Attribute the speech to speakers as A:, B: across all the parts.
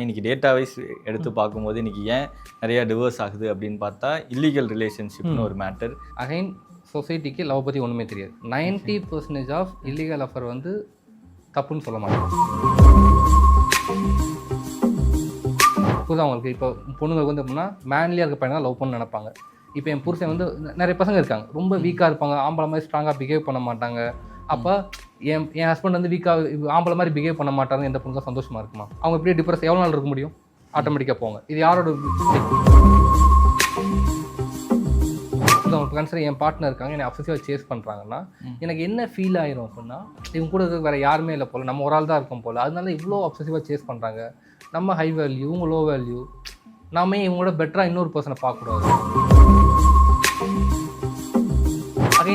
A: இன்னைக்கு data wise எடுத்து பார்க்கும்போது இன்னைக்கு ஏன் நிறைய டிவோர்ஸ் ஆகுது அப்படின்னு பார்த்தா இல்லீகல் ரிலேஷன்ஷிப்னு ஒரு மேட்டர்
B: அகைன் சொசைட்டிக்கு லவ் பற்றி ஒன்றுமே தெரியாது. 90% பர்சன்டேஜ் ஆஃப் இல்லீகல் அஃபர் வந்து தப்புன்னு சொல்ல மாட்டாங்க. புதுதாக அவங்களுக்கு இப்போ பொண்ணுங்களுக்கு வந்து எப்படின்னா மேன்லியாக இருக்க பையனை லவ் பண்ண நினைப்பாங்க. இப்போ என் புருஷன் வந்து நிறைய பசங்க இருக்காங்க. ரொம்ப வீக்காக இருப்பாங்க. ஆம்பளை மாதிரி ஸ்ட்ராங்காக பிஹேவ் பண்ண மாட்டாங்க. அப்போ என் என் ஹஸ்பண்ட் வந்து வீக்காக ஆம்பளை மாதிரி பிஹேவ் பண்ண மாட்டாங்க எந்த பொண்ணுக்கும் சந்தோஷமாக இருக்குமா? அவங்க இப்படியே டிப்ரெஸ் எவ்வளோ நாள் இருக்க முடியும்? ஆட்டோமேட்டிக்காக போங்க. இது யாரோட கன்சிடர் என் பார்ட்னர் இருக்காங்க என்னை அஃபிஷியலாக சேஸ் பண்ணுறாங்கன்னா எனக்கு என்ன ஃபீல் ஆயிரும் அப்படின்னா இவங்க கூட இருக்க வேறு யாருமே இல்லை போல். நம்ம ஒரு ஆள் தான் இருக்கோம் போல். அதனால இவ்வளோ அப்சசிவாக சேஸ் பண்ணுறாங்க நம்ம ஹை வேல்யூ இவங்க லோ வேல்யூ நாம இவங்களோட பெட்டராக இன்னொரு பர்சனை பார்க்கக்கூடாது?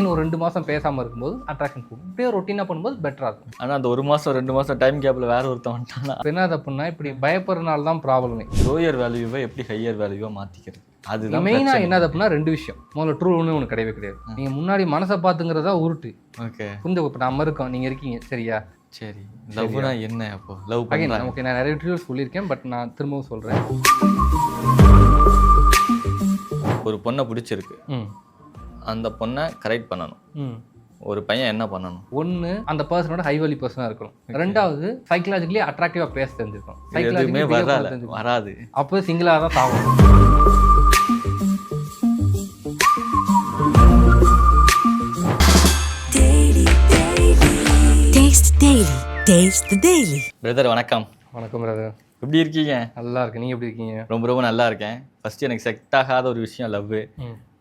B: அகைன் ஒரு ரெண்டு மாதம் பேசாமல் இருக்கும்போது அட்ராக்ஷன் கூடும். இப்படியே ரொட்டீனாக பண்ணும்போது பெட்டராக இருக்கும்.
A: ஆனால் அந்த ஒரு மாதம் ரெண்டு மாதம் டைம் கேப்பில் வேற
B: இப்போ என்ன அப்படின்னா இப்படி பயப்படுறதுனால தான் ப்ராப்ளமே
A: லோயர் வேல்யூவை எப்படி ஹையர் வேல்யூவாக மாற்றிக்கிறது அதுதான்
B: மெயினாக என்ன அப்படின்னா ரெண்டு விஷயம். முதல்ல ட்ரூ ஒன்று கிடையவே கிடையாது. நீங்கள் முன்னாடி மனசை பார்த்துங்கிறதா உருட்டு.
A: ஓகே.
B: புரிஞ்சு இப்போ நம்ம இருக்கோம் நீங்கள் இருக்கீங்க சரியா?
A: சரி. லவ்னா என்ன அப்போ? லவ் பண்ணுறாங்க
B: ஓகே நான் நிறைய டீட்டெயில்ஸ் சொல்லியிருக்கேன் பட் நான் திரும்பவும் சொல்கிறேன்
A: ஒரு பொண்ணை பிடிச்சிருக்கு. அந்த பொண்ணை கரெக்ட் பண்ணணும்.
B: ம்.
A: ஒரு பையன் என்ன பண்ணணும்?
B: ஒன்று அந்த பர்சனோட ஹை வேல்யூ பர்சனாக இருக்கணும். ரெண்டாவது சைக்கலாஜிக்கலி அட்ராக்டிவாக பேச தெரிஞ்சிருக்கணும். பண்ண
A: வராது. வராது.
B: அப்போ சிங்கிளாக தான்
C: Daily.
A: பிரதர் வணக்கம்.
B: வணக்கம் பிரதர்
A: எப்படி இருக்கீங்க?
B: நல்லா இருக்கு நீங்கள் எப்படி இருக்கீங்க?
A: ரொம்ப ரொம்ப நல்லா இருக்கேன். ஃபர்ஸ்ட் எனக்கு செட் ஆகாத ஒரு விஷயம் லவ்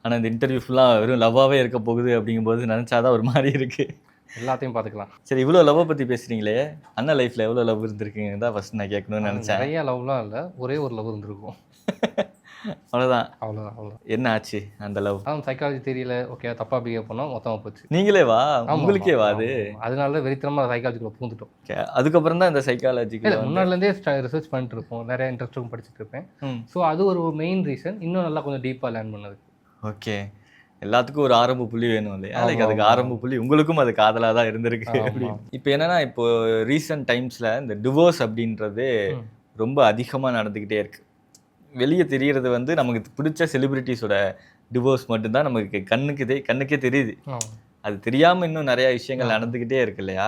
A: ஆனால் இந்த இன்டர்வியூ ஃபுல்லாக வெறும் லவ்வாகவே இருக்க போகுது அப்படிங்கும்போது நினச்சாதான் ஒரு மாதிரி இருக்கு.
B: எல்லாத்தையும் பார்த்துக்கலாம்.
A: சரி இவ்வளோ லவ்வை பற்றி பேசுகிறீங்களே அண்ணன் லைஃப்பில் எவ்வளோ லவ் இருந்திருக்குங்க தான் ஃபர்ஸ்ட் நான் கேட்கணும்னு நினச்சேன்.
B: நிறைய லவ்லாம் இல்லை ஒரே ஒரு லவ் இருந்திருக்கும்.
A: அவ்வளோதான்
B: அவ்வளோதான் அவ்வளோதான்
A: என்ன ஆச்சு அந்த லவ்
B: அதான் சைக்காலஜி தெரியல ஓகே தப்பாக பிஹேவ் பண்ணோம் மொத்தமாக போச்சு.
A: நீங்களே வா உங்களுக்கே வா அது.
B: அதனால வெறித்தனமாக சைக்காலஜிக்குள்ள பூந்துட்டோம்
A: Okay. அதுக்கப்புறம் தான் இந்த சைக்காலஜிக்கல்
B: முன்னாடிலேருந்தே ரிசர்ச் பண்ணிட்டு இருப்போம் நிறைய இன்ட்ரெஸ்ட்டும் படிச்சுட்டு இருப்பேன். ஸோ அது ஒரு மெயின் ரீசன் இன்னும் நல்லா கொஞ்சம் டீப்பாக லேர்ன் பண்ணது
A: ஓகே. எல்லாத்துக்கும் ஒரு ஆரம்ப புள்ளி வேணும் இல்லையா? லைக் அதுக்கு. ஆரம்ப புள்ளி உங்களுக்கும் அது காதலாக தான் இருந்திருக்கு இப்போ என்னன்னா இப்போ ரீசன்ட் டைம்ஸில் இந்த டிவோர்ஸ் அப்படின்றது. ரொம்ப அதிகமாக நடந்துக்கிட்டே இருக்கு. வெளியே தெரியறது வந்து நமக்கு பிடிச்ச செலிபிரிட்டிஸோட டிவோர்ஸ் மட்டும்தான் நமக்கு கண்ணுக்கு தெ கண்ணுக்கே தெரியுது. அது தெரியாமல் இன்னும் நிறைய விஷயங்கள். நடந்துக்கிட்டே இருக்கு இல்லையா?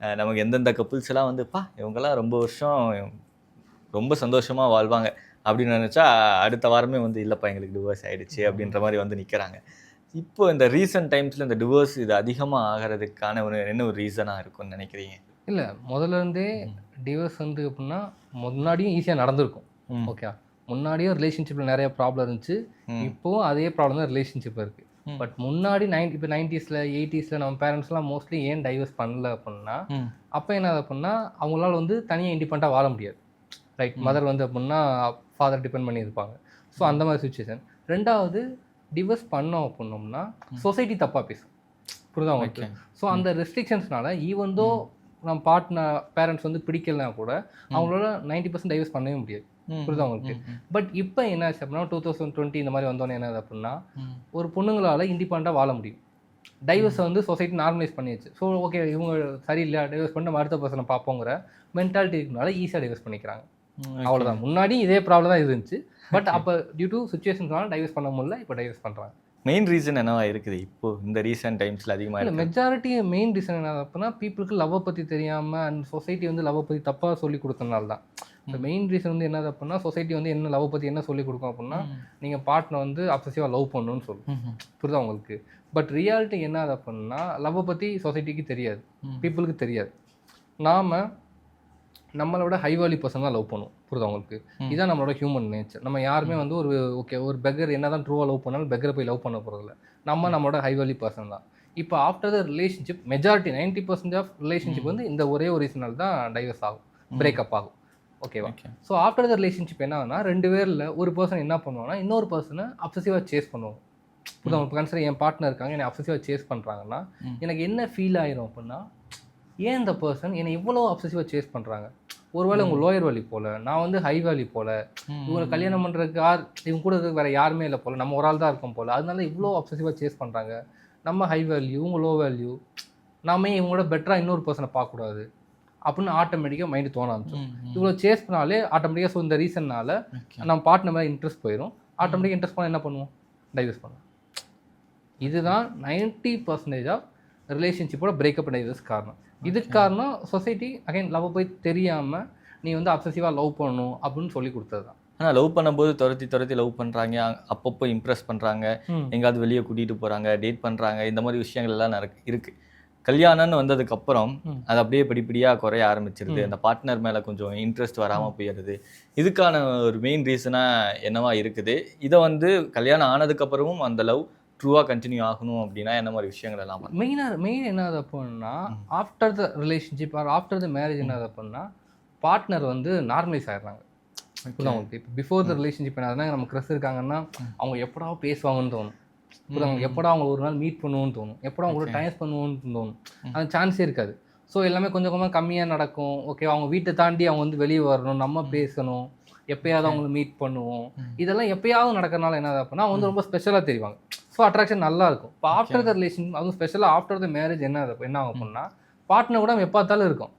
A: நமக்கு எந்தெந்த கப்புள்ஸ் எல்லாம் வந்து பா இவங்கெல்லாம் ரொம்ப வருஷம் ரொம்ப சந்தோஷமா வாழ்வாங்க. அப்படின்னு நினச்சா அடுத்த வாரமே வந்து இல்லைப்பா எங்களுக்கு டிவோர்ஸ் ஆயிடுச்சு அப்படின்ற மாதிரி வந்து நிற்கிறாங்க இப்போ இந்த ரீசன்ட் டைம்ஸில் இந்த டிவோர்ஸ் இது அதிகமாக ஆகிறதுக்கான ஒரு என்ன ஒரு ரீசனாக இருக்கும்னு நினைக்கிறீங்க?
B: இல்லை முதல்ல இருந்தே டிவோர்ஸ் வந்து எப்படின்னா முன்னாடியும் ஈஸியாக நடந்திருக்கும். ஓகே முன்னாடியும் ரிலேஷன்ஷிப்பில் நிறைய ப்ராப்ளம் இருந்துச்சு. இப்போவும் அதே ப்ராப்ளம் தான் ரிலேஷன்ஷிப்பில் இருக்குது. பட் முன்னாடி நைன் இப்போ நைன்டிஸில் எயிட்டிஸில் நம்ம பேரண்ட்ஸ்லாம் மோஸ்ட்லி ஏன் டைவர்ஸ் பண்ணல அப்படின்னா. அப்போ என்ன அப்படின்னா அவங்களால வந்து தனியாக இண்டிபெண்ட்டாக வாழ முடியாது. ரைட் மதர் வந்து அப்படின்னா ஃபாதர் டிபெண்ட் பண்ணி இருப்பாங்க ஸோ அந்த மாதிரி சுச்சுவேஷன் ரெண்டாவது டிவோர்ஸ் பண்ணோம் அப்படின்னோம்னா சொசைட்டி தப்பாக பேசும். புரியுதா உங்களுக்கு?
A: Okay.
B: ஸோ அந்த ரெஸ்ட்ரிக்ஷன்ஸ்னால ஈவன் தோ நம்ம பார்ட்னர் பேரண்ட்ஸ் வந்து பிடிக்கலனா கூட அவங்களால நைன்டி பர்சன்ட் டைவர்ஸ் பண்ணவே முடியாது. புரியுதா உங்களுக்கு. பட் இப்போ என்ன ஆச்சு அப்படின்னா டூ தௌசண்ட் டுவெண்ட்டி இந்த மாதிரி வந்தோன்னே என்ன அப்படின்னா. ஒரு பொண்ணுங்களால இண்டிபெண்ட்டாக வாழ முடியும். டைவர்ஸை வந்து சொசைட்டி நார்மலைஸ் பண்ணிடுச்சு ஸோ ஓகே இவங்க சரியில்லை டைவர்ஸ் பண்ணி அடுத்த பர்சனை பார்ப்போங்கிற மென்டாலிட்டி இருக்கனால ஈஸியாக டைவர்ஸ் பண்ணிக்கிறாங்க. அவ்வளோதான் முன்னாடி இதே ப்ராப்ளம் தான் இருந்துச்சு. பட் அப்போ டியூ டு சுச்சுவேஷன்ஸ்னால டைவர்ஸ் பண்ண முடியல இப்போ டைவர்ஸ் பண்ணுறாங்க
A: மெயின் ரீசன் என்னவா இருக்குது? இப்போ இந்த ரீசன்ட் டைம்ஸில் அதிகமாக
B: இல்லை மெஜாரிட்டி மெயின் ரீசன் என்ன அப்படின்னா பீப்புளுக்கு லவ்வை பற்றி தெரியாமல் அண்ட் சொசைட்டி வந்து லவ்வை பற்றி தப்பாக சொல்லி கொடுத்தனால தான். இந்த மெயின் ரீசன் வந்து என்னது அப்படின்னா சொசைட்டி வந்து என்ன லவ் பற்றி என்ன சொல்லி கொடுக்கும் அப்படின்னா நீங்கள் பார்ட்னர் வந்து அப்சசிவாக லவ் பண்ணணும்னு சொல்லும். புரியுதா உங்களுக்கு? பட் ரியாலிட்டி என்னது அப்படின்னா லவ்வை பற்றி சொசைட்டிக்கு தெரியாது. பீப்புளுக்கு தெரியாது. நாம் நம்மளோட ஹை வேல்யூ பர்சன் தான் லவ் பண்ணுவோம். புரியுதா உங்களுக்கு? இதான் நம்மளோட ஹியூமன் நேச்சர் நம்ம யாருமே வந்து ஒரு ஓகே ஒரு பெக்கர் என்ன தான் ட்ரூவாக லவ் பண்ணாலும் பெக்கரை போய் லவ் பண்ண போகிறதில்ல நம்ம நம்மளோட ஹை வேல்யூ பர்சன் தான். இப்போ after the relationship majority ninety percent of relationship வந்து இந்த ஒரே ஒரு ரீசனால் தான் டைவர்ஸ் ஆகும். பிரேக்கப் ஆகும். ஓகேவா. ஸோ ஆஃப்டர் த ரிலேஷன்ஷிப் என்ன ஆகுனா ரெண்டு பேரில் ஒரு பர்சன் என்ன பண்ணுவாங்கன்னா இன்னொரு பர்சனை அப்சசிவாக சேஸ் பண்ணுவோம் புரியுதா? இப்போ கன்சிடர் என் பார்ட்னர் இருக்காங்க என்னை அப்சசிவாக சேஸ் பண்ணுறாங்கன்னா. எனக்கு என்ன ஃபீல் ஆயிரும் அப்படின்னா ஏன் இந்த பர்சன் என்னை இவ்வளோ அப்சசிவாக சேஸ் பண்ணுறாங்க ஒருவேளை உங்க லோயர் வேலி போல நான் வந்து ஹை வேலி போல இவங்களை கல்யாணம் பண்ணுறதுக்கு யார் இவங்க கூட இருக்க வேற யாருமே இல்லை போல நம்ம ஒரு ஆள் தான் இருக்கோம் போல. அதனால இவ்வளோ அப்சசிவாக சேஸ் பண்ணுறாங்க நம்ம ஹை வேல்யூ இவங்க லோ வேல்யூ நாம இவங்களோட பெட்டராக இன்னொரு பர்சனை பார்க்கக்கூடாது? அப்படின்னு ஆட்டோமேட்டிக்காக மைண்டு தோண ஆரம்பிச்சிடும் இவ்வளோ சேஸ் பண்ணாலே ஆட்டோமேட்டிக்காக ஸோ இந்த ரீசன்னால நம்ம பார்ட்னர் மேலே இன்ட்ரெஸ்ட் போயிடும் ஆட்டோமேட்டிக்காக இன்ட்ரெஸ்ட் பண்ண என்ன பண்ணுவோம்? டைவர்ஸ் பண்ணுவோம். இதுதான் நைன்ட்டி பர்சன்டேஜ் ஆஃப் ரிலேஷன்ஷிப்போட பிரேக்கப் டைவர்ஸ் காரணம். இதுக்கு காரணம் சொசைட்டி அகைன் லவ் போய் தெரியாமல் நீ வந்து அப்சசிவாக லவ் பண்ணணும் அப்படின்னு சொல்லி கொடுத்தது தான்.
A: ஆனால் லவ் பண்ணும்போது துரத்தி துரத்தி லவ் பண்ணுறாங்க அப்பப்போ இம்ப்ரெஸ் பண்ணுறாங்க எங்காவது வெளியே கூட்டிகிட்டு போகிறாங்க டேட் பண்ணுறாங்க இந்த மாதிரி விஷயங்கள் எல்லாம் நடக்கு இருக்குது கல்யாணம்னு வந்ததுக்கப்புறம். அது அப்படியே படிப்படியாக குறைய ஆரம்பிச்சிருது. அந்த பார்ட்னர் மேலே கொஞ்சம் இன்ட்ரெஸ்ட் வராமல் போயிடுது. இதுக்கான ஒரு மெயின் ரீசனாக என்னவா இருக்குது? இதை வந்து கல்யாணம் ஆனதுக்கப்புறமும் அந்த லவ் ட்ரூவாக கண்டினியூ ஆகணும் அப்படின்னா என்ன மாதிரி விஷயங்கள் எல்லாம்?
B: மெயினாக மெயின் என்ன ஆகுது அப்படின்னா after the relationship or after the marriage என்ன ஆகுது அப்படின்னா பார்ட்னர் வந்து நார்மலைஸ் ஆயிடுறாங்க. புரியுதா இப்போ பிஃபோர் த ரிலேஷன்ஷிப் என்ன நம்ம க்ரெஸ் இருக்காங்கன்னா அவங்க எப்படா பேசுவாங்கன்னு தோணும். புரியுதா உங்களுக்கு? எப்படா அவங்க ஒரு நாள் மீட் பண்ணுவோன்னு தோணும். எப்படா அவங்க கூட
A: Okay.
B: டைம் பண்ணுவோன்னு தோணும். அந்த சான்ஸே இருக்காது. ஸோ எல்லாமே கொஞ்சம் கொஞ்சமாக கம்மியாக நடக்கும். ஓகே அவங்க வீட்டை தாண்டி அவங்க வந்து வெளியே வரணும் நம்ம பேசணும். எப்பயாவது அவங்கள மீட் பண்ணுவோம். இதெல்லாம் எப்பயாவது நடக்கறனால என்ன அப்படின்னா அவங்க வந்து ரொம்ப ஸ்பெஷலாக தெரிவாங்க. ஸோ அட்ராக்ஷன் நல்லா இருக்கும் இப்போ ஆஃப்டர் த ரிலேஷன் அதுவும் ஸ்பெஷலாக ஆஃப்டர் த மேரேஜ் என்ன என்ன ஆகும் அப்படின்னா பார்ட்னர் கூட எப்போ பார்த்தாலும் இருக்கும்.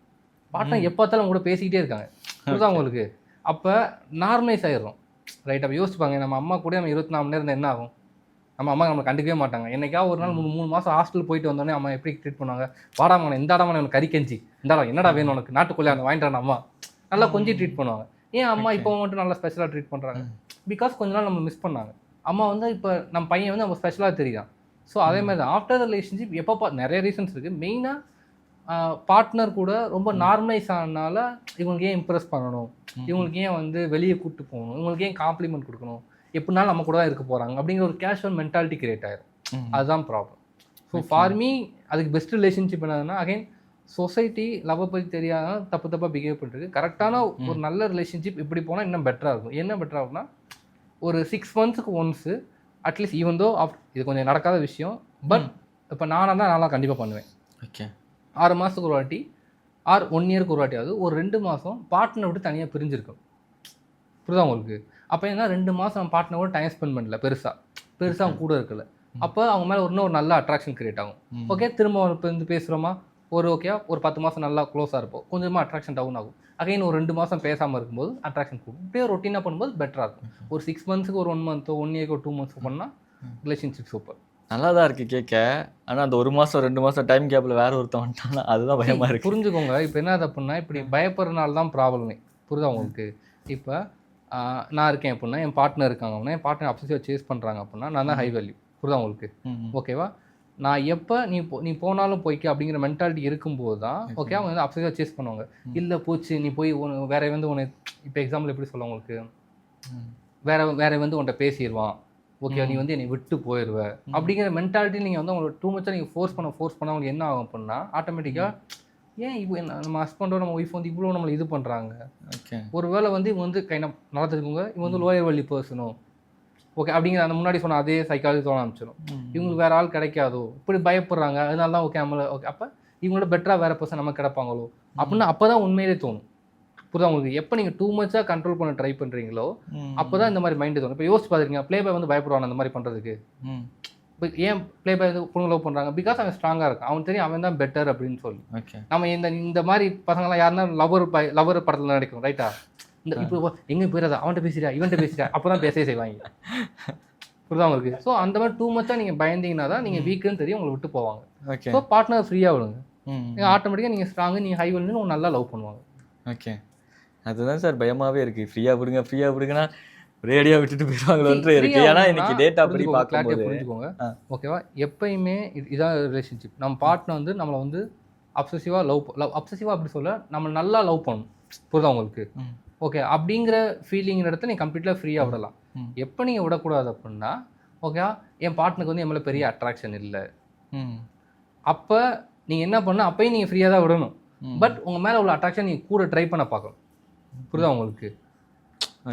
B: பார்ட்னர் எப்போ பார்த்தாலும் கூட பேசிக்கிட்டே இருக்காங்க. புரியுதா உங்களுக்கு? அப்போ நார்மலைஸ் ஆயிடுறோம். ரைட் அப்போ யோசிச்சுப்பாங்க நம்ம அம்மா கூட நம்ம இருபத்தி நாலு மணி நேரம் என்ன ஆகும்? நம்ம அம்மா நம்ம கண்டுக்கவே மாட்டாங்க. என்னைக்காவது ஒரு நாள் மூணு மூணு மாதம் ஹாஸ்டல் போயிட்டு வந்தோடனே அம்மா எப்படி ட்ரீட் பண்ணுவாங்க? வாடா மகனே இந்த இடமா எனக்கு கறி கஞ்சி. இந்தாடா என்னடா வேணும் உனக்கு? நாட்டுக்குள்ளே அந்த வாங்கிட்டு அம்மா. நல்லா கொஞ்சம் ட்ரீட் பண்ணுவாங்க. ஏன் அம்மா இப்போ மட்டும் நல்லா ஸ்பெஷலாக ட்ரீட் பண்ணுறாங்க பிகாஸ் கொஞ்ச நாள் நம்ம மிஸ் பண்ணாங்க. அம்மா வந்து இப்போ நம்ம பையன் வந்து நம்ம ஸ்பெஷலாக தெரியும் ஸோ அதே மாதிரி தான் ஆஃப்டர் ரிலேஷன்ஷிப் எப்போ பா நிறைய ரீசன்ஸ் இருக்குது மெயினாக பார்ட்னர் கூட ரொம்ப நார்மலைஸ் ஆனனால இவங்களுக்கு ஏன் இம்ப்ரெஸ் பண்ணணும்? இவங்களுக்கு ஏன் வந்து வெளியே கூப்பிட்டு போகணும்? இவங்களுக்கு ஏன் காம்ப்ளிமெண்ட் கொடுக்கணும்? எப்படினாலும் நம்ம கூட தான் இருக்க போகிறாங்க அப்படிங்கிற ஒரு கேஷுவல் மென்டாலிட்டி கிரியேட் ஆயிரும். அதுதான் ப்ராப்ளம் ஸோ ஃபார் மீ அதுக்கு பெஸ்ட் ரிலேஷன்ஷிப் என்னதுன்னா அகைன் சொசைட்டி லவ்வை பற்றி தெரியாத தப்பு தப்பாக பிஹேவ் பண்ணுறது கரெக்டான ஒரு நல்ல ரிலேஷன்ஷிப் இப்படி போனால் இன்னும் பெட்டராக இருக்கும். என்ன பெட்டராக இருக்கும்னா ஒரு six மந்த்ஸுக்கு once at least even though இது கொஞ்சம் நடக்காத விஷயம் பட் இப்போ நானாக தான் நான்லாம் கண்டிப்பாக பண்ணுவேன்.
A: ஓகே
B: ஆறு மாதத்துக்கு ஒரு வாட்டி ஆறு ஒன் இயருக்கு ஒரு வாட்டியாவது ஒரு ரெண்டு மாதம் பார்ட்னர் விட்டு தனியாக பிரிஞ்சிருக்கும். புரியுதா உங்களுக்கு? அப்போ என்ன ரெண்டு மாதம் நம்ம பார்ட்னர் கூட டைம் ஸ்பெண்ட் பண்ணல பெருசாக பெருசாக அவங்க கூட இருக்கல. அப்போ அவங்க மேலே இன்னும் ஒரு நல்ல அட்ராக்ஷன் கிரியேட் ஆகும். ஓகே திரும்ப இப்போ வந்து பேசுகிறோமா ஒரு ஓகே ஒரு பத்து மாதம் நல்லா க்ளோஸாக இருப்போம். கொஞ்சமாக அட்ராக்ஷன் டவுன் ஆகும். அகைன் ஒரு ரெண்டு மாதம் பேசாமல் இருக்கும்போது அட்ராக்ஷன் கூடும். இப்படியே ரொட்டீனாக பண்ணும்போது பெட்டராக இருக்கும். ஒரு சிக்ஸ் மந்த்ஸுக்கு ஒரு ஒன் மந்த்தோ ஒன் இயர்க்கு டூ மந்த்ஸ் பண்ணால் ரிலேஷன்ஷிப் சூப்பர்
A: நல்லா தான் இருக்குது கேட்க ஆனால் அந்த ஒரு மாதம் ரெண்டு மாதம் டைம் கேப்பில் வேற ஒருத்தன் வந்துட்டானா அதுதான் பயமாக இருக்கு.
B: புரிஞ்சுக்கோங்க. இப்போ என்ன அப்படின்னா இப்படி பயப்படுறதுனால தான் ப்ராப்ளமே புரியுதா உங்களுக்கு? இப்போ நான் இருக்கேன் அப்படின்னா என் பார்ட்னர் இருக்காங்க அப்படின்னா என் பார்ட்னர் அப்சசிவாக சேஸ் பண்ணுறாங்க அப்படின்னா நான் தான் ஹை வேல்யூ புரியுதா உங்களுக்கு. ஓகேவா நான் எப்போ நீ போ நீ போனாலும் போய்க்க அப்படிங்கிற மென்டாலிட்டி இருக்கும்போது தான் ஓகே அவங்க வந்து அப்சசிவாக சேஸ் பண்ணுவாங்க. இல்லை போச்சு நீ போய் உன வேற வந்து உன்னை இப்போ எக்ஸாம்பிள் எப்படி சொல்ல உங்களுக்கு. வேற வேற வந்து உன்கிட்ட பேசிடுவான் ஓகே நீ வந்து என்னை விட்டு போயிடுவ அப்படிங்கிற மென்டாலிட்டி நீங்கள் வந்து அவங்களை டூ மச்சாக நீங்கள் ஃபோர்ஸ் பண்ண ஃபோர்ஸ் பண்ண அவங்களுக்கு என்ன ஆகும் அப்படின்னா ஆட்டோமேட்டிக்காக ஏன் இப்போ என்ன நம்ம ஹஸ்பண்டோ நம்ம ஒய்ஃப் வந்து இவ்வளோ நம்மளை இது பண்ணுறாங்க
A: ஓகே.
B: ஒருவேளை வந்து இவங்க வந்து கைண்ட் ஆஃப் நல்லா தெரிஞ்சுக்கோங்க இவங்க வந்து லோயர் வழி பர்சனோ ஓகே அப்படிங்கிற அந்த முன்னாடி சொன்ன அதே சைக்காலஜி தோண ஆரம்பிச்சிடும் இவங்களுக்கு வேற ஆள் கிடைக்காதோ? இப்படி பயப்படுறாங்க. அதனால தான் ஓகே நம்மள ஓகே அப்போ இவங்களோட பெட்டராக வேற பர்சன் நமக்கு கிடைப்பாங்களோ? அப்படின்னு அப்போ தான் உண்மையிலே தோணும். புரியுதா உங்களுக்கு? எப்போ நீங்கள் டூ மச்சாக கண்ட்ரோல் பண்ண ட்ரை பண்ணுறீங்களோ அப்போ தான் இந்த மாதிரி மைண்டு தோணும். இப்போ யோசிச்சு பார்த்துருக்கீங்க ப்ளே பாய் வந்து பயப்படுவான் அந்த மாதிரி பண்ணுறதுக்கு இப்போ ஏன் ப்ளே பாய் வந்து பொண்ணு லவ் பண்ணுறாங்க பிகாஸ் அவன் ஸ்ட்ராங்காக இருக்கான். அவன் தெரியும் அவன் தான் பெட்டர் அப்படின்னு சொல்லி.
A: ஓகே
B: நம்ம இந்த இந்த மாதிரி பசங்களாம் யாருன்னா லவர் பை லவர் படத்தில் நடிக்கும் ரைட்டா இந்த இப்போ எங்கே போயிடாத? அவன்கிட்ட பேசிட்டா இவன்கிட்ட பேசிட்டா அப்போ தான் பேசவே செய்வாங்க. புரியுதா உங்களுக்கு? ஸோ அந்த மாதிரி டூ மச்சாக நீங்கள் பயந்தீங்கன்னா தான் நீங்கள் வீக்குன்னு தெரியும் உங்களை விட்டு போவாங்க.
A: ஓகே
B: ஸோ பார்ட்னர் ஃப்ரீயாக விடுங்க. நீங்கள் ஆட்டோமேட்டிக்காக நீங்கள் ஸ்ட்ராங்கு நீங்கள் ஹை வந்து உங்க நல்லா லவ் பண்ணுவாங்க.
A: ஓகே அதுதான் சார் பயமாவே இருக்கு. ஃப்ரீயா விடுங்க ஃப்ரீயா விடுங்கன்னா ரேடியா விட்டுட்டு போயிடுவாங்களோன்ற இருக்கு. ஏன்னா இன்னைக்கு டேட்டா படி பார்க்கும்போது
B: புரிஞ்சுக்கோங்க. ஓகேவா எப்பயுமே இது- இதான் ரிலேஷன்ஷிப் நம்ம பார்ட்னர் வந்து நம்மளை வந்து அப்சசிவாக லவ் லவ் அப்சசிவாக அப்படி சொல்ல நம்ம நல்லா லவ் பண்ணணும். புரியுதா உங்களுக்கு. ஓகே அப்படிங்கிற ஃபீலிங் இடத்துல நீ கம்ப்ளீட்டாக ஃப்ரீயாக விடலாம். எப்போ நீங்கள் விடக்கூடாது அப்படின்னா ஓகே என் பார்ட்னருக்கு வந்து என் மேலே பெரிய அட்ராக்ஷன் இல்லை.
A: ம்.
B: அப்போ நீங்கள் என்ன பண்ணணும்? அப்பயும் நீங்கள் ஃப்ரீயாக தான் விடணும். பட் உங்கள் மேலே உள்ள அட்ராக்ஷன் நீங்கள் கூட ட்ரை பண்ண பார்க்கணும். புரியுதா உங்களுக்கு?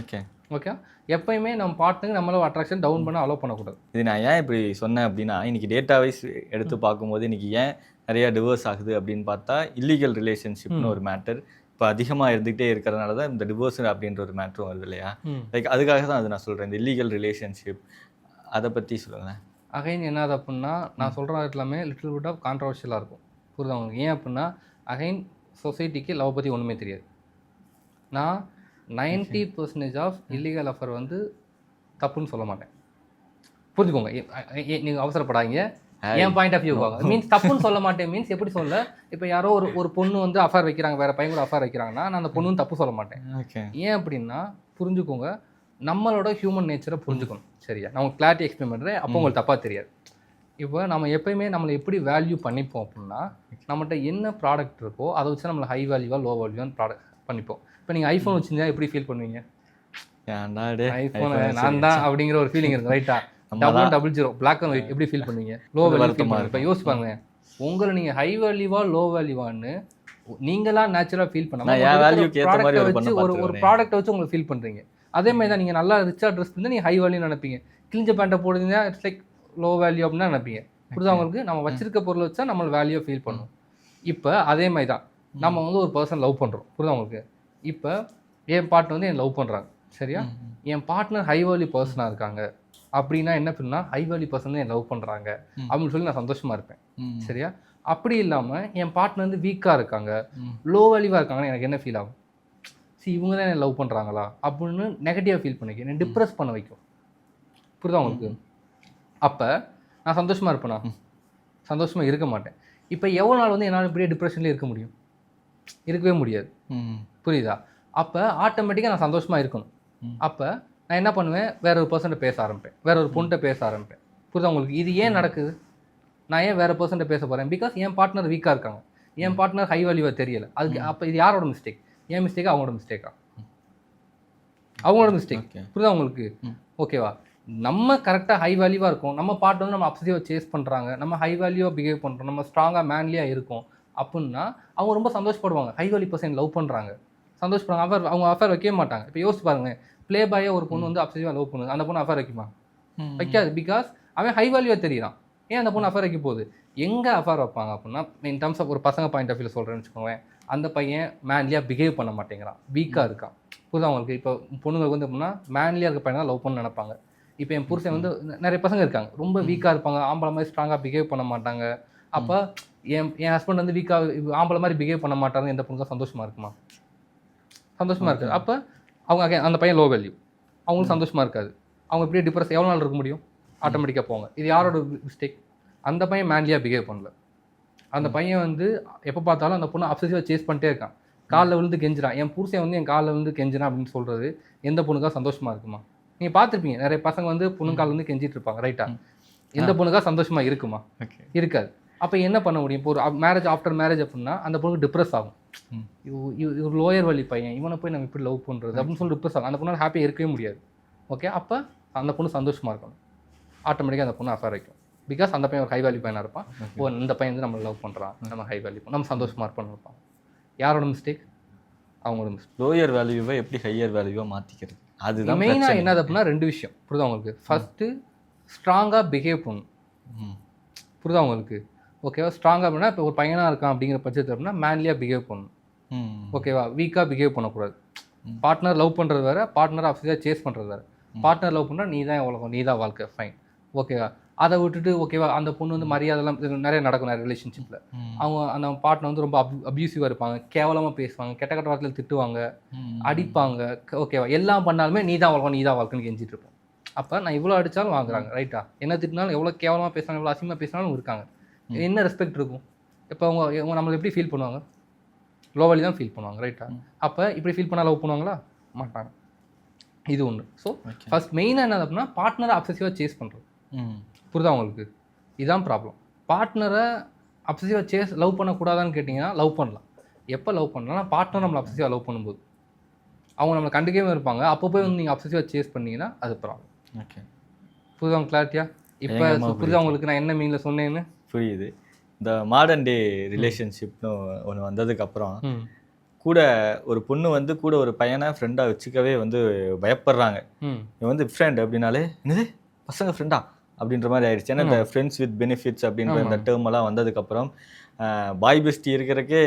A: ஓகே
B: ஓகே எப்பயுமே நம்ம பார்ட்னருக்கு நம்மள அட்ராக்ஷன் டவுன் பண்ண அலோவ் பண்ணக்கூடாது.
A: இது நான் ஏன் இப்படி சொன்னேன் அப்படின்னா இன்னைக்கு டேட்டா வைஸ் எடுத்து பார்க்கும்போது இன்னைக்கு ஏன் நிறைய டிவோர்ஸ் ஆகுது அப்படின்னு பார்த்தா இல்லீகல் ரிலேஷன்ஷிப்னு ஒரு மேட்டர் இப்போ அதிகமாக இருந்துகிட்டே இருக்கிறதுனால தான் இந்த டிவோர்ஸ் அப்படின்ற ஒரு மேட்டரும் வருது இல்லையா? லைக் அதுக்காக தான் அது நான் சொல்கிறேன் இந்த இல்லீகல் ரிலேஷன்ஷிப் அதை பற்றி சொல்லுங்களேன்.
B: அகைன் என்னது அப்படின்னா நான் சொல்கிற எல்லாமே லிட்டில் பிட் ஆஃப் கான்ட்ரவர்ஷியலாக இருக்கும். புரியுதா உங்களுக்கு? ஏன் அப்படின்னா அகைன் சொசைட்டிக்கு லவ் பற்றி ஒன்றுமே தெரியாது. நான் ninety percentage of illegal affair வந்து தப்புன்னு சொல்ல மாட்டேன். புரிஞ்சுக்கோங்க. நீங்கள் அவசரப்படாதீங்க. என் பாயிண்ட் ஆஃப் வியூ மீன்ஸ் தப்புன்னு சொல்ல மாட்டேன். மீன்ஸ் எப்படி சொல்ல? இப்போ யாரோ ஒரு ஒரு பொண்ணு வந்து அஃபேர் வைக்கிறாங்க வேற பையன் கூட அஃபேர் வைக்கிறாங்கன்னா நான் அந்த பொண்ணு தப்பு சொல்ல மாட்டேன். ஏன் அப்படின்னா புரிஞ்சுக்கோங்க. நம்மளோட ஹியூமன் நேச்சரை புரிஞ்சுக்கணும். சரியா? நான் உங்களுக்கு கிளாரிட்டி எக்ஸ்பிளைன் பண்ணுறேன் அப்போ உங்களுக்கு தப்பாக தெரியாது. இப்போ நம்ம எப்பயுமே நம்மளை எப்படி வேல்யூ பண்ணிப்போம் அப்படின்னா நம்மகிட்ட என்ன ப்ராடக்ட் இருக்கோ அதை வச்சு நம்மளை ஹை வேல்யூவா லோ வேல்யூவான்னு ப்ராடக்ட் பண்ணிப்போம். இப்போ நீங்கள் ஐஃபோன் வச்சிருந்தா எப்படி ஃபீல் பண்ணுவீங்க? ஐஃபோன் நான் தான் அப்படிங்கிற ஒரு ஃபீலிங் இருக்கு. ரைட்டா
A: நம்ம
B: double double zero black and white எப்படி ஃபீல் பண்ணுவீங்க? லோ வேல்யூ இப்போ யோசிச்சு பாருங்க உங்களை நீங்கள் ஹை வேல்யூவா லோ வேல்யூவான்னு நீங்களா நேச்சுரலாக ஃபீல்
A: ஒரு
B: வச்சு ஒரு ஒரு. ப்ராடக்ட்டை வச்சு உங்களுக்கு ஃபீல் பண்ணுறீங்க அதே மாதிரி தான் நீங்கள் நல்லா ரிச்சா ட்ரெஸ் பண்ணி நீங்கள் ஹை வேல்யூ நினைப்பீங்க. கிழிஞ்ச பேண்ட்டை போடுறீங்கன்னா இட்ஸ் லைக் லோ வேல்யூ அப்படின்னு நினைப்பீங்க. புரியுதா உங்களுக்கு? நம்ம வச்சிருக்க பொருளை வச்சா நம்ம வேல்யூ ஃபீல் பண்ணும். இப்போ அதே மாதிரி தான். நம்ம வந்து ஒரு பர்சன் லவ் பண்ணுறோம் புரியுதா உங்களுக்கு? இப்போ என் பார்ட்னர் வந்து என் லவ் பண்ணுறாங்க சரியா? என் பார்ட்னர் ஹை வேல்யூ பர்சனாக இருக்காங்க. அப்படின்னா என்ன பண்ணா ஹை வேல்யூ பர்சன் என் லவ் பண்ணுறாங்க. அப்படின்னு சொல்லி நான் சந்தோஷமா இருப்பேன். சரியா? அப்படி இல்லாமல் என் பார்ட்னர் வந்து வீக்காக இருக்காங்க. லோ வேல்யூவாக இருக்காங்கன்னா எனக்கு என்ன ஃபீல் ஆகும்? சரி இவங்க தான் என்ன லவ் பண்ணுறாங்களா அப்படின்னு நெகட்டிவாக ஃபீல் பண்ணிக்க என்னை டிப்ரெஸ் பண்ண வைக்கும். புரியுதா உங்களுக்கு? அப்போ நான் சந்தோஷமாக இருப்பேனா? சந்தோஷமாக இருக்க மாட்டேன். இப்போ எவ்வளோ நாள் வந்து என்னால் இப்படியே டிப்ரெஷன்லேயே இருக்க முடியும்? இருக்கவே முடியாது. புரியுதா? அப்போ ஆட்டோமேட்டிக்காக நான் சந்தோஷமாக இருக்கணும். அப்போ நான் என்ன பண்ணுவேன்? வேற ஒரு பர்சன்ட்ட பேச ஆரம்பிப்பேன். வேற ஒரு பொண்ணுகிட்ட பேச ஆரம்பிப்பேன். புரியுதா உங்களுக்கு? இது ஏன் நடக்குது? நான் ஏன் வேற பர்சன்ட்ட பேச போகிறேன் பிகாஸ் என் பார்ட்னர் வீக்காக இருக்காங்க. என் பார்ட்னர் ஹை வேல்யூவாக தெரியல. அதுக்கு அப்போ இது யாரோட மிஸ்டேக் என் மிஸ்டேக்கா அவங்களோட மிஸ்டேக்கா அவங்களோட மிஸ்டேக். புரியுதா உங்களுக்கு. ஓகேவா நம்ம கரெக்டாக ஹை வேல்யூவாக இருக்கும். நம்ம பார்ட் வந்து நம்ம அப்சசிவாக சேஸ் பண்ணுறாங்க நம்ம ஹை வேல்யூவாக பிஹேவ் பண்ணுறோம் நம்ம ஸ்ட்ராங்காக மேன்லியாக இருக்கும். அப்படின்னா அவங்க ரொம்ப சந்தோஷப்படுவாங்க. ஹை வேல்யூ பர்சன் லவ் பண்ணுறாங்க சந்தோஷப்படுவாங்க. அஃபேர் அவங்க அஃபேர் வைக்கவே மாட்டாங்க. இப்போ யோசிச்சு பாருங்க ப்ளே பாயை ஒரு பொண்ணு வந்து அப்சசிவாக லவ் பண்ணுது. அந்த பொண்ணு அஃபேர் வைக்குமா. வைக்காது. பிகாஸ் அவன் ஹை வேல்யூவாக தெரியறான். ஏன் அந்த பொண்ணு அஃபேர் வைக்க போகுது? எங்கே அஃபேர் வைப்பாங்க அப்படின்னா இன் டர்ம்ஸ் ஆஃப் ஒரு பசங்க பாயிண்ட் ஆஃப் வியூ சொல்கிறேன்னு வச்சுக்கோங்க அந்த பையன் மேன்லியாக பிஹேவ் பண்ண மாட்டேங்கிறான். வீக்காக இருக்கான். புரியுதா அவங்களுக்கு இப்போ பொண்ணுங்களுக்கு வந்து எப்படின்னா மேன்லியாக இருக்க பையனை லவ் பண்ண நினைப்பாங்க. இப்போ என் புருஷன் வந்து நிறைய பசங்க இருக்காங்க. ரொம்ப வீக்காக இருப்பாங்க. ஆம்பளை மாதிரி ஸ்ட்ராங்காக பிஹேவ் பண்ண மாட்டாங்க. அப்போ என் என் ஹஸ்பண்ட் வந்து வீக்காக ஆம்பளை மாதிரி பிஹேவ் பண்ண மாட்டாருன்னு எந்த பொண்ணுக்கும் சந்தோஷமா இருக்குமா? சந்தோஷமா இருக்காது. அப்போ அவங்க அந்த பையன் லோ வேல்யூ அவங்களுக்கு சந்தோஷமா இருக்காது. அவங்க இப்படியே டிப்ரெஸ் எவ்வளோ நாள் இருக்க முடியும்? ஆட்டோமேட்டிக்காக போவாங்க இது யாரோட மிஸ்டேக் அந்த பையன் மேன்லியாக பிஹேவ் பண்ணல. அந்த பையன் வந்து எப்போ பார்த்தாலும் அந்த பொண்ணு அப்சசிவாக சேஸ் பண்ணிட்டே இருக்கான். காலில் விழுந்து கெஞ்சுறான். என் புருஷன் வந்து என் காலில் விழுந்து கெஞ்சுறான் அப்படின்னு சொல்கிறது எந்த பொண்ணுக்கா சந்தோஷமா இருக்குமா? நீங்கள் பார்த்துருப்பீங்க. நிறைய பசங்க வந்து பொண்ணு காலில் வந்து கெஞ்சிட்டு இருப்பாங்க ரைட்டா எந்த பொண்ணுக்கா சந்தோஷமா இருக்குமா. இருக்காது. அப்போ என்ன பண்ண முடியும்? இப்போ ஒரு மேரேஜ் ஆஃப்டர் மேரேஜ் அப்படின்னா அந்த பொண்ணுக்கு டிப்ரெஸ் ஆகும். இவர் லோயர் வழி பையன். இவனை போய் நம்ம இப்படி லவ் பண்ணுறது அப்படின்னு சொல்லி டிப்ரெஸ் ஆகும். அந்த பொண்ணால் ஹாப்பியாக இருக்கவே முடியாது. ஓகே அப்போ அந்த பொண்ணு சந்தோஷமா இருக்கணும். ஆட்டோமேட்டிக்காக அந்த பொண்ணு அஃபேர் வைக்கும் பிகாஸ் அந்த பையன் ஒரு ஹை வேல்யூ பையனாக இருப்பான். ஓ இந்த பையன் வந்து நம்ம லவ் பண்ணுறான் நம்ம ஹை வேல்யூ நம்ம சந்தோஷமா இருப்போம்னு இருப்பான். யாரோட மிஸ்டேக் அவங்களோட மிஸ்டேக்
A: லோயர் வேல்யூவை எப்படி ஹையர் வேல்யூவா மாத்திக்கிறது? அதுதான்
B: மெயினாக. என்னது அப்படின்னா ரெண்டு விஷயம். புரியுதா உங்களுக்கு? ஃபஸ்ட்டு ஸ்ட்ராங்காக பிஹேவ் பண்ணணும்.
A: ம்.
B: புரியுதா உங்களுக்கு? ஓகேவா? ஸ்ட்ராங்காக அப்படின்னா இப்போ ஒரு பையனாக இருக்கான் அப்படிங்கிற பட்சத்தில் அப்படின்னா மேன்லியாக பிஹேவ் பண்ணணும். ஓகேவா? வீக்காக பிஹேவ் பண்ணக்கூடாது. பார்ட்னர் லவ் பண்ணுறது வேற பார்ட்னர் ஆஃபீஸாக சேஸ் பண்ணுறது வேற. பார்ட்னர் லவ் பண்ணால் நீ தான் உலகம் நீ தான் வாழ்க்கை ஃபைன் ஓகேவா? அதை விட்டுட்டு ஓகேவா? அந்த பொண்ணு வந்து மரியாதைலாம் நிறைய நடக்கும் நிறைய ரிலேஷன்ஷிப்பில். அவங்க அந்த பார்ட்னர் வந்து ரொம்ப அப் அப்யூசிவாக இருப்பாங்க கேவலமாக பேசுவாங்க கெட்ட கெட்ட வார்த்தையில் திட்டுவாங்க. அடிப்பாங்க ஓகேவா? எல்லாம் பண்ணாலுமே நீ தான் வாழ்க்கை நீ தான் வாழ்க்கைன்னு கெஞ்சிட்டு இருப்போம். அப்போ நான் இவ்வளோ அடித்தாலும் வாங்குறாங்க ரைட்டா என்ன திட்டினாலும் எவ்வளோ கேவலமாக பேசினாலும் எவ்வளோ அசிங்கமாக பேசினாலும் இருக்காங்க. என்ன ரெஸ்பெக்ட் இருக்கும்? இப்போ அவங்க அவங்க நம்மளை எப்படி ஃபீல் பண்ணுவாங்க? லோ வழி தான் ஃபீல் பண்ணுவாங்க ரைட்டா அப்போ இப்படி ஃபீல் பண்ணால் லவ் பண்ணுவாங்களா? மாட்டாங்க. இது ஒன்று ஸோ. ஃபர்ஸ்ட் மெயினாக என்ன அப்படின்னா பார்ட்னரை அப்சசிவாக சேஸ் பண்ணுறது
A: ம்.
B: புரியுதா உங்களுக்கு? இதுதான் ப்ராப்ளம் பார்ட்னரை அப்சசிவாக சேஸ் லவ் பண்ணக்கூடாதான்னு கேட்டிங்கன்னா லவ் பண்ணலாம். எப்போ லவ் பண்ணலாம் பார்ட்னர் நம்மளை அப்சசிவாக லவ் பண்ணும்போது. அவங்க நம்மளை கண்டுக்கவே இருப்பாங்க. அப்போ போய் வந்து நீங்கள் அப்சசிவாக சேஸ் பண்ணீங்கன்னா அது ப்ராப்ளம்
A: Okay.
B: புரியுதா கிளாரிட்டியா இப்போ புரியுதா உங்களுக்கு நான் என்ன மீனில் சொன்னேன்னு?
A: புரியுது. இந்த மாடர்ன் டே ரிலேஷன்ஷிப்னு ஒன்று வந்ததுக்கப்புறம் கூட ஒரு பொண்ணு வந்து கூட ஒரு பையனை ஃப்ரெண்டாக வச்சுக்கவே வந்து பயப்படுறாங்க. இவன் வந்து ஃப்ரெண்ட் அப்படின்னாலே என்னது? பசங்க ஃப்ரெண்டா அப்படின்ற மாதிரி ஆயிடுச்சு. ஏன்னா இந்த ஃப்ரெண்ட்ஸ் வித் பெனிஃபிட்ஸ் அப்படின்ற இந்த டேர்ம் எல்லாம் வந்ததுக்கப்புறம் பாய் பெஸ்டி இருக்கிறக்கே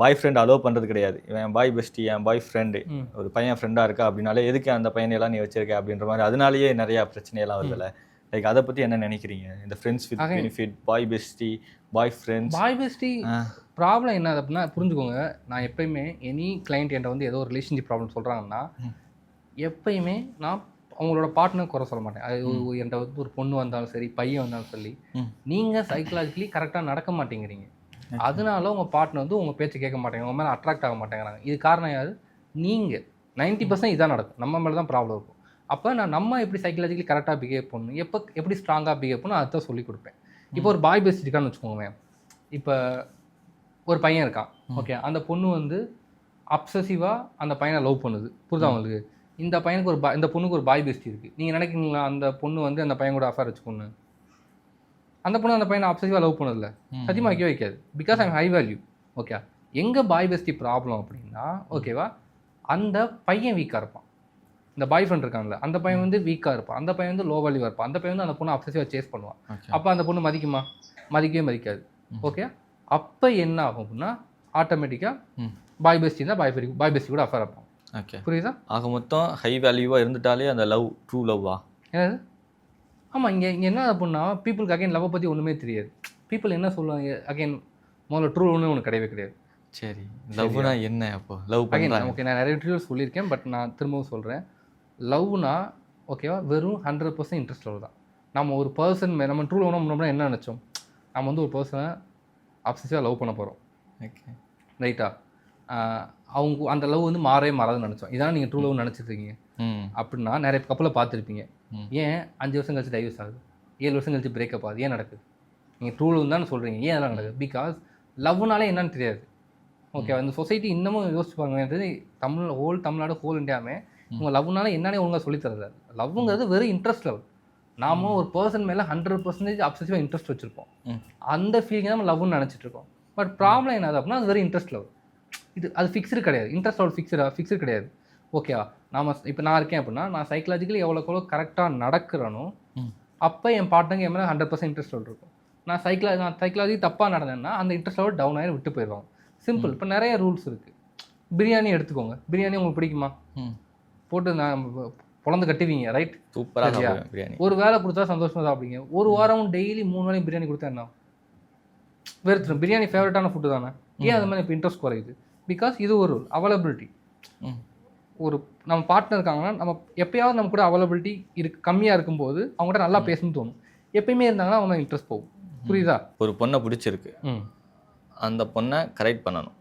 A: பாய் ஃப்ரெண்ட் அலோவ் பண்ணுறது கிடையாது. இவன் பாய் பெஸ்டி என் பாய் ஃப்ரெண்டு ஒரு பையன் ஃப்ரெண்டாக இருக்கா? அப்படின்னாலே எதுக்கு அந்த பையனையெல்லாம் நீ வச்சிருக்க? அப்படின்ற மாதிரி. அதனாலேயே நிறையா பிரச்சனையெல்லாம் வருதுல்ல. லைக் அதை பற்றி என்ன நினைக்கிறீங்க? இந்த friends with benefit boy bestie boy friends
B: boy bestie problem என்ன அப்படின்னா புரிஞ்சுக்கோங்க. நான் எப்பயுமே எனி கிளைண்ட் என்கிட்ட வந்து ஏதோ ஒரு ரிலேஷன்ஷிப் ப்ராப்ளம் சொல்கிறாங்கன்னா. எப்பயுமே நான் அவங்களோட பார்ட்னர் குறை சொல்ல மாட்டேன். அது என்கிட்ட வந்து ஒரு பொண்ணு வந்தாலும் சரி பையன் வந்தாலும் சரி. நீங்கள் சைக்கலாஜிக்கலி கரெக்டாக நடக்க மாட்டேங்கிறீங்க. அதனால உங்கள் பார்ட்னர் வந்து உங்கள் பேச்சு கேட்க மாட்டேங்க உங்கள் மேலே அட்ராக்ட் ஆக மாட்டேங்கிறாங்க. இது காரணம் யாரு? நீங்கள் நைன்ட்டி பர்சன்ட் இதான் நடக்கும். நம்ம மேலே தான் ப்ராப்ளம் இருக்கும். அப்போ நான் நம்ம எப்படி சைக்கலாஜிக்கலி கரெக்டாக பிஹேவ் பண்ணணும் எப்போ எப்படி ஸ்ட்ராங்காக பிஹேவ் பண்ணணும் அதுதான் சொல்லி கொடுப்பேன். இப்போ ஒரு பாய் பெஸ்ட் இருக்கான்னு வச்சுக்கோங்க இப்போ ஒரு பையன் இருக்கான். ஓகே அந்த பொண்ணு வந்து அப்சசிவாக அந்த பையனை லவ் பண்ணுது. புரியுதா உங்களுக்கு? இந்த பையனுக்கு ஒரு பா- இந்த பொண்ணுக்கு ஒரு பாய் பெஸ்ட் இருக்குது நீங்கள் நினைக்கிறீங்களா அந்த பொண்ணு வந்து அந்த பையன் கூட அஃபேர் வச்சுக்கொண்டு அந்த பொண்ணு அந்த பையனை அப்சசிவாக லவ் பண்ணதில்ல. சத்தியமாக வைக்க வைக்காது. Because I'm high value okay எங்கே பாய் பெஸ்டி ப்ராப்ளம் அப்படின்னா ஓகேவா அந்த பையன் வீக்காக இருப்பான். இந்த பாய் ஃப்ரெண்ட் இருக்காங்கல்ல அந்த பையன் வந்து வீக்காக இருப்பான். அந்த பையன் வந்து லோ வேல்யூவாக இருப்பான். அந்த பையன் வந்து அந்த பொண்ணு அப்சசிவாக சேஸ் பண்ணுவான். அப்போ அந்த பொண்ணு மதிக்குமா? மதிக்கவே மதிக்காது. ஓகே அப்போ என்ன ஆகும் அப்படின்னா ஆட்டோமேட்டிக்காக. பாய் பெஸ்டி இருந்தால் பாய் ஃப்ரெண்ட் பாய் பெஸ்டி கூட அஃபேர் இருப்பான்
A: ஓகே
B: புரியுதா?
A: ஆக மொத்தம் ஹை வேல்யூவாக இருந்துட்டாலே அந்த லவ் ட்ரூ லவ்வா
B: என்னது? ஆமாம் இங்கே இங்கே என்ன அப்படின்னா பீப்புளுக்கு அகைன் லவ்வை பற்றி ஒன்றுமே தெரியாது. பீப்புள் என்ன சொல்லுவாங்க அகைன் முதல்ல ட்ரூ ஒன்று ஒன்று கிடையவே கிடையாது.
A: சரி. லவ்னா என்ன அப்போ? லவ்
B: அகைன் ஓகே நான் நிறைய வீடியோஸ் சொல்லியிருக்கேன் பட் நான் திரும்பவும் சொல்கிறேன் லவ்னா ஓகேவா வெறும் ஹண்ட்ரட் பர்சன்ட் இன்ட்ரெஸ்ட் லவ் தான். நம்ம ஒரு பர்சன் நம்ம ட்ரூ லவ் முன்னாடி என்ன நினச்சோம்? நம்ம வந்து ஒரு பர்சனை அப்சஸிவாக லவ் பண்ண போகிறோம்
A: ஓகே
B: ரைட்டா அவங்க அந்த லவ் வந்து மாறவே மாறாதுன்னு நினச்சோம். இதான் நீங்கள் ட்ரூ லவ்
A: ம்.
B: அப்படின்னா நிறைய கப்பலை பார்த்துருப்பீங்க. ஏன் அஞ்சு வருஷம் கழிச்சு டைவர்ஸ் ஆகுது? ஏழு வருஷம் கழிச்சு பிரேக்கப் ஆகுது? ஏன் நடக்குது? நீங்கள் ட்ரூ லவ் தானே சொல்கிறீங்க ஏன் அதெல்லாம் நடக்குது? பிகாஸ் லவ்னாலே என்னன்னு தெரியாது. ஓகே அந்த சொசைட்டி இன்னமும் யோசிச்சுப்பாங்க எனக்கு தமிழ் ஹோல் தமிழ்நாடு ஹோல் இந்தியாமே உங்க லவ்னால என்னன்னே ஒழுங்கா சொல்லித் தரது லவ்ங்கிறது வெறும் இன்ட்ரெஸ்ட் லவ் நாம ஒரு பர்சன் மேலே ஹண்ட்ரட் பர்சன்டேஜ் அப்சசிவாக இன்ட்ரெஸ்ட் வச்சுருப்போம். அந்த ஃபீலிங் நம்ம லவ்னு நினச்சிட்டு இருக்கோம். பட் ப்ராப்ளம் என்னது அப்படின்னா அது வெறும் இன்ட்ரெஸ்ட் லவ் இது அது ஃபிக்ஸ்டு கிடையாது. இன்ட்ரெஸ்ட் லவ் ஃபிக்ஸ்டா ஃபிக்ஸ்டு கிடையாது. ஓகேவா நாம இப்போ நான் இருக்கேன் அப்படின்னா நான் சைக்கலாஜிக்கலி எவ்வளோக்கு எவ்வளோ கரெக்டாக நடக்கிறனோ. அப்போ என் பார்ட்னருக்கு என் மேலே ஹண்ட்ரட் பர்சன்ட் இன்ட்ரெஸ்ட் லெவல் இருக்கும். நான் சைக்கலா நான் சைக்கலாஜி தப்பாக நடந்தேன்னா அந்த இன்ட்ரெஸ்ட் லெவல் டவுன் ஆகி விட்டு போயிடுவாங்க. சிம்பிள் இப்போ நிறைய ரூல்ஸ் இருக்குது பிரியாணி எடுத்துக்கோங்க. பிரியாணி உங்களுக்கு பிடிக்குமா? போட்டு நான் பொழந்து கட்டுவீங்க ரைட்
A: சூப்பராக பிரியாணி.
B: ஒரு வேலை கொடுத்தா சந்தோஷமா சாப்பிடுங்க ஒரு வாரம் டெய்லி மூணு வேளையும் பிரியாணி கொடுத்தா என்ன? ஆகும்? வெறுத்துரும். பிரியாணி ஃபேவரட்டான ஃபுட்டு தானே? ஏன் அது மாதிரி இப்போ இன்ட்ரெஸ்ட் குறையுது? பிகாஸ் இது ஒரு அவைலபிலிட்டி
A: ம்.
B: ஒரு நம்ம பார்ட்னர் இருக்காங்கன்னா நம்ம எப்பயாவது நம்ம கூட அவைலபிலிட்டி இருக்கு கம்மியாக இருக்கும்போது அவங்ககிட்ட நல்லா பேசணும்னு தோணும். எப்பயுமே இருந்தாங்கன்னா அவங்க இன்ட்ரெஸ்ட் போகும். புரியுதா?
A: ஒரு பொண்ணை பிடிச்சிருக்கு. அந்த பொண்ணை கரெக்ட் பண்ணணும்.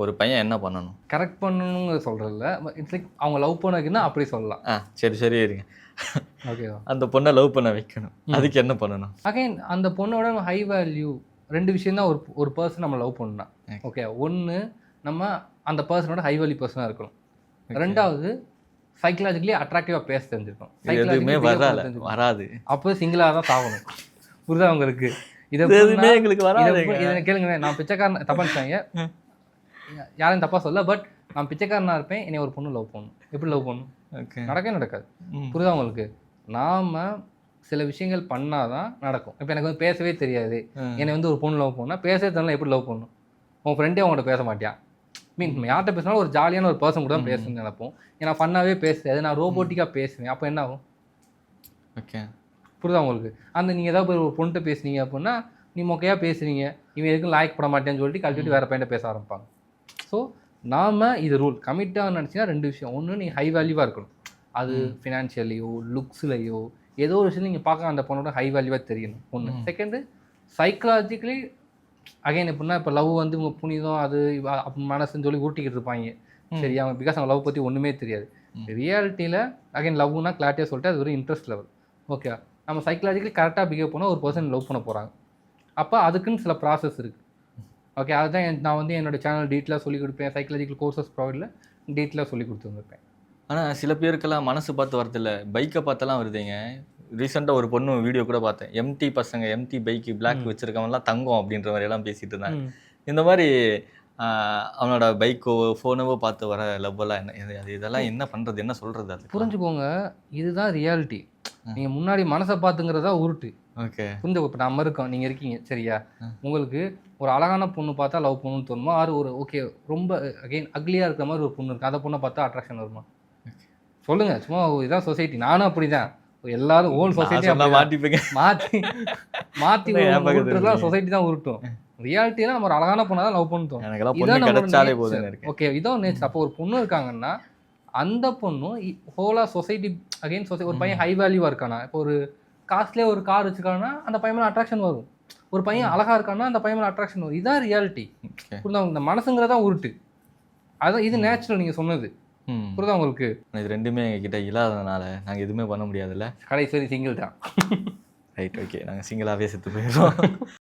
A: ஒரு பையன் என்ன பண்ணணும்?
B: கரெக்ட் பண்ணணுங்கிற சொல்கிறதில்ல இட்ஸ் லைக் அவங்க லவ் பண்ணதுக்குன்னா அப்படி சொல்லலாம்.
A: ஆ சரி சரி இருங்க.
B: ஓகேவா
A: அந்த பொண்ணை லவ் பண்ண வைக்கணும். அதுக்கு என்ன பண்ணணும்?
B: அகைன் அந்த பொண்ணோட ஹை வேல்யூ ரெண்டு விஷயம் தான் ஒரு ஒரு பர்சன் நம்ம லவ் பண்ணா. ஓகே ஒன்று நம்ம அந்த பர்சனோட ஹை வேல்யூ பர்சனாக இருக்கணும். ரெண்டாவது சைக்கலாஜிக்கலி அட்ராக்டிவாக பேச தெரிஞ்சிருக்கும்
A: இது எதுவுமே வராது. வராது.
B: அப்போ சிங்கிளாக தான் சாகணும். புரியுதா உங்களுக்கு? இதை
A: எங்களுக்கு வராது
B: கேளுங்க நான் பிச்சைக்காரன் தப்பா நினைச்சாங்க யாரும் தப்பா சொல்ல பட் நான் பிச்சைக்காரனா இருப்பேன் என்னை ஒரு பொண்ணு லவ் பண்ணும் எப்படி லவ் பண்ணும்
A: ஓகே
B: நடக்கவே நடக்காது. புரியுதா உங்களுக்கு? நாம சில விஷயங்கள் பண்ணாதான் நடக்கும். இப்போ எனக்கு வந்து பேசவே தெரியாது. என்னை வந்து ஒரு பொண்ணு லவ் பண்ணா பேசவே தெரியல எப்படி லவ் பண்ணும் உன் ஃப்ரெண்டே உங்கள்கிட்ட பேச மாட்டியான் மீன் யார்கிட்ட பேசினாலும் ஒரு ஜாலியான ஒரு பர்சன் கூட தான் பேசணும்னு நினைப்போம். ஏன்னா ஃபன்னாகவே பேசுறது. நான் ரோபோட்டிக்காக பேசுவேன். அப்போ என்ன ஆகும்?
A: ஓகே
B: புரியுதா உங்களுக்கு? அந்த நீங்கள் ஏதாவது போய் ஒரு பொண்ணுகிட்ட பேசுனீங்க அப்படின்னா நீ மொக்கையாக பேசுறீங்க. இவன் எதுக்கும் லாய்க் பண்ண மாட்டேன்னு சொல்லிட்டு கழட்டிட்டு வேறு பையன்ட்ட பேச ஆரம்பிப்பாங்க. ஸோ நாம இது ரூல் கமிட்டாக நினச்சிங்கன்னா ரெண்டு விஷயம். ஒன்று நீ ஹை வேல்யூவாக இருக்கணும். அது ஃபினான்ஷியலையோ லுக்ஸ்லையோ ஏதோ ஒரு விஷயம் நீங்கள் பார்க்க அந்த பொண்ணோட ஹை வேல்யூவாக தெரியணும். ஒன்று செகண்டு சைக்கலாஜிக்கலி அகைன் எப்படின்னா இப்போ லவ் வந்து உங்கள் புனிதம் அது மனசுன்னு சொல்லி ஊட்டிக்கிட்டு இருப்பாங்க. சரி அவங்க பிகாஸ் அவங்க லவ் பற்றி ஒன்றுமே தெரியாது. ரியாலிட்டியில் அகைன் லவ்னா கிளாரிட்டியாக சொல்லிட்டு அது ஒரு இன்ட்ரெஸ்ட் லெவல் ஓகே நம்ம சைக்கலாஜிக்கலி கரெக்டாக பிஹேவ் பண்ணால் ஒரு பர்சன் லவ் பண்ண போகிறாங்க அப்போ அதுக்குன்னு சில ப்ராசஸ் இருக்குது ஓகே அதுதான் நான் வந்து என்னோட சேனல் டீட்டெயிலாக சொல்லி கொடுப்பேன். சைக்கலாஜிக்கல் கோர்சஸ் ப்ரொவைடில் டீட்டெயிலாக சொல்லி கொடுத்துருந்துருப்பேன்
A: ஆனால் சில பேருக்கெல்லாம் மனசு பார்த்து வரதில்ல. பைக்கை பார்த்தெல்லாம் வருதுங்க ரீசெண்டாக ஒரு பொண்ணு வீடியோ கூட பார்த்தேன். எம்டி பசங்க எம்டி பைக்கு பிளாக் வச்சிருக்கவன்லாம் தங்கம் அப்படின்ற மாதிரி எல்லாம் பேசிட்டு இருந்தாங்க. இந்த மாதிரி அவனோட பைக்கோ ஃபோனவோ பார்த்து வர லவ்வெல்லாம் என்ன அது இதெல்லாம் என்ன பண்ணுறது என்ன சொல்கிறது அது
B: புரிஞ்சுக்கோங்க. இதுதான் ரியாலிட்டி நீங்கள் முன்னாடி மனசை பார்த்துங்கிறதா உருட்டு.
A: ஓகே
B: புரிஞ்சு இப்போ நம்ம இருக்கோம். நீங்கள் இருக்கீங்க. சரியா. உங்களுக்கு ஒரு அழகான பொண்ணு பார்த்தா லவ் பண்ணணும்னு தோணுமா? ஆறு ஒரு ஓகே ரொம்ப அகைன் அக்லியாக இருக்கிற மாதிரி ஒரு பொண்ணு இருக்கு. அந்த பொண்ணை பார்த்தா அட்ராக்ஷன் வருமா? சொல்லுங்க. சும்மா இதான் சொசைட்டி நானும் அப்படிதான். எல்லாரும் ஓல் சொசைட்டி
A: மாட்டிப்பீங்க.
B: மாற்றி மாற்றி உருட்டுறதுலாம்? சொசைட்டி தான் உருட்டும். ரியாலிட்டியில நம்ம ஒரு அழகான பொண்ணை தான் லவ்
A: பொண்ணு இருக்கு
B: ஓகே இதான் நேச்சர் அப்போ ஒரு பொண்ணு இருக்காங்கன்னா அந்த பொண்ணும் ஹோலா சொசைட்டி அகைன் சொசைட்டி ஒரு பையன் ஹை வேல்யூவாக இருக்கானா? இப்போ ஒரு காஸ்ட்லியே ஒரு கார் வச்சுருக்காங்கன்னா அந்த பையன் அட்ராக்ஷன் வரும். ஒரு பையன் அழகா இருக்கான்னா அந்த பையன் அட்ராக்ஷன் வரும். இதான் ரியாலிட்டி. புரியுதா? இந்த மனசுங்கிறதா உருட்டு. அதான் இது நேச்சுரல் நீங்கள் சொன்னது. புரியுதா உங்களுக்கு?
A: இது ரெண்டுமே எங்ககிட்ட இல்லாததுனால நாங்க எதுவுமே பண்ண முடியாதுல்ல?
B: கடைசி சிங்கிள் தான்.
A: ரைட் ஓகே நாங்க சிங்கிளாவே செத்து போயிடுறோம்.